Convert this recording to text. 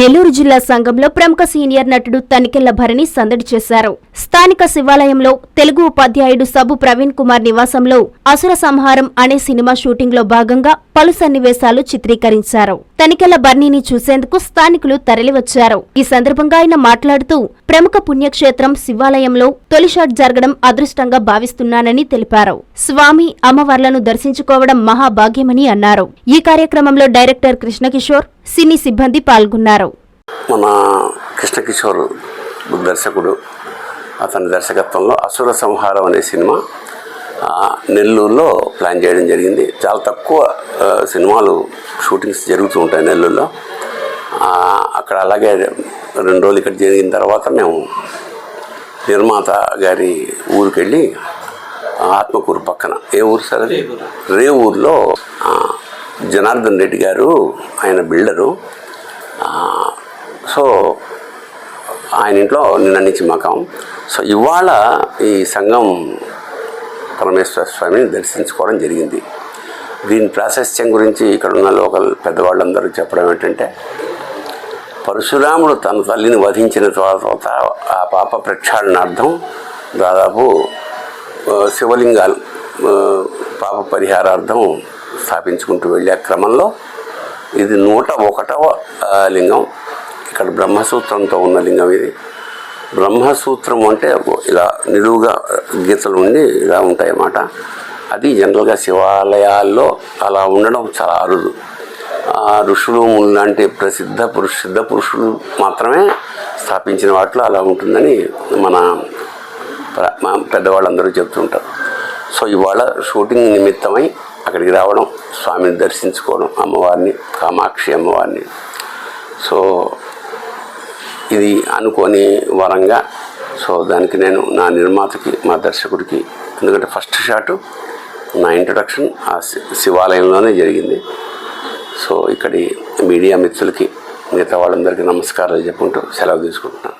నెల్లూరు జిల్లా సంఘంలో ప్రముఖ సీనియర్ నటుడు తనికెళ్ళ భరణి సందడి చేశారు. స్థానిక శివాలయంలో తెలుగు ఉపాధ్యాయుడు సబు ప్రవీణ్ కుమార్ నివాసంలో అసుర సంహారం అనే సినిమా షూటింగ్లో భాగంగా పలు సన్నివేశాలు చిత్రీకరించారు. తనికెళ్ళ బర్నీని చూసేందుకు స్థానికులు తరలివచ్చారు. ఈ సందర్భంగా ఆయన మాట్లాడుతూ ప్రముఖ పుణ్యక్షేత్రం శివాలయంలో తొలి షాట్ జరగడం అదృష్టంగా భావిస్తున్నానని తెలిపారు. స్వామి అమ్మవార్లను దర్శించుకోవడం మహాభాగ్యమని అన్నారు. ఈ కార్యక్రమంలో డైరెక్టర్ కృష్ణకిషోర్ సినీ సిబ్బంది పాల్గొన్నారు. మన కృష్ణకిషోర్ దర్శకుడు అతని దర్శకత్వంలో అసుర సంహారం అనే సినిమా నెల్లూరులో ప్లాన్ చేయడం జరిగింది. చాలా తక్కువ సినిమాలు షూటింగ్స్ జరుగుతూ ఉంటాయి నెల్లూరులో. అక్కడ అలాగే రెండు రోజులు ఇక్కడ జరిగిన తర్వాత మేము నిర్మాత గారి ఊరికి వెళ్ళి ఆత్మకూరు పక్కన. ఏ ఊరు సార్ అది? రే ఊర్లో జనార్దన్ రెడ్డి గారు ఆయన బిల్డరు. సో ఆయన ఇంట్లో నిన్న నుంచి మకాం. సో ఇవాళ ఈ సంఘం పరమేశ్వర స్వామిని దర్శించుకోవడం జరిగింది. దీని ప్రాశస్త్యం గురించి ఇక్కడ ఉన్న లోకల్ పెద్దవాళ్ళందరూ చెప్పడం ఏంటంటే పరశురాముడు తన తల్లిని వధించిన తర్వాత ఆ పాప ప్రక్షాళనార్థం దాదాపు శివలింగాలు పాప పరిహారార్థం స్థాపించుకుంటూ వెళ్ళే క్రమంలో ఇది నూట ఒకటవ లింగం. ఇక్కడ బ్రహ్మసూత్రంతో ఉన్న లింగం ఇది. బ్రహ్మసూత్రం అంటే ఇలా నిలువుగా గీతలు ఉండి ఇలా ఉంటాయి అన్నమాట అది జనరల్గా శివాలయాల్లో అలా ఉండడం చాలా అరుదు. ఋషులు లాంటి ప్రసిద్ధ పురుష సిద్ధ పురుషులు మాత్రమే స్థాపించిన వాటిలో అలా ఉంటుందని మన మా పెద్దవాళ్ళందరూ చెప్తుంటారు. సో ఇవాళ షూటింగ్ నిమిత్తమై అక్కడికి రావడం స్వామిని దర్శించుకోవడం అమ్మవారిని కామాక్షి అమ్మవారిని. సో ఇది అనుకోని వరంగా. సో దానికి నేను నా నిర్మాతకి మా దర్శకుడికి ఎందుకంటే ఫస్ట్ షాటు నా ఇంట్రడక్షన్ ఆ శి- శివాలయంలోనే జరిగింది. సో ఇక్కడి మీడియా మిత్రులకి మిగతా వాళ్ళందరికీ నమస్కారాలు చెప్పుకుంటూ సెలవు తీసుకుంటున్నాను.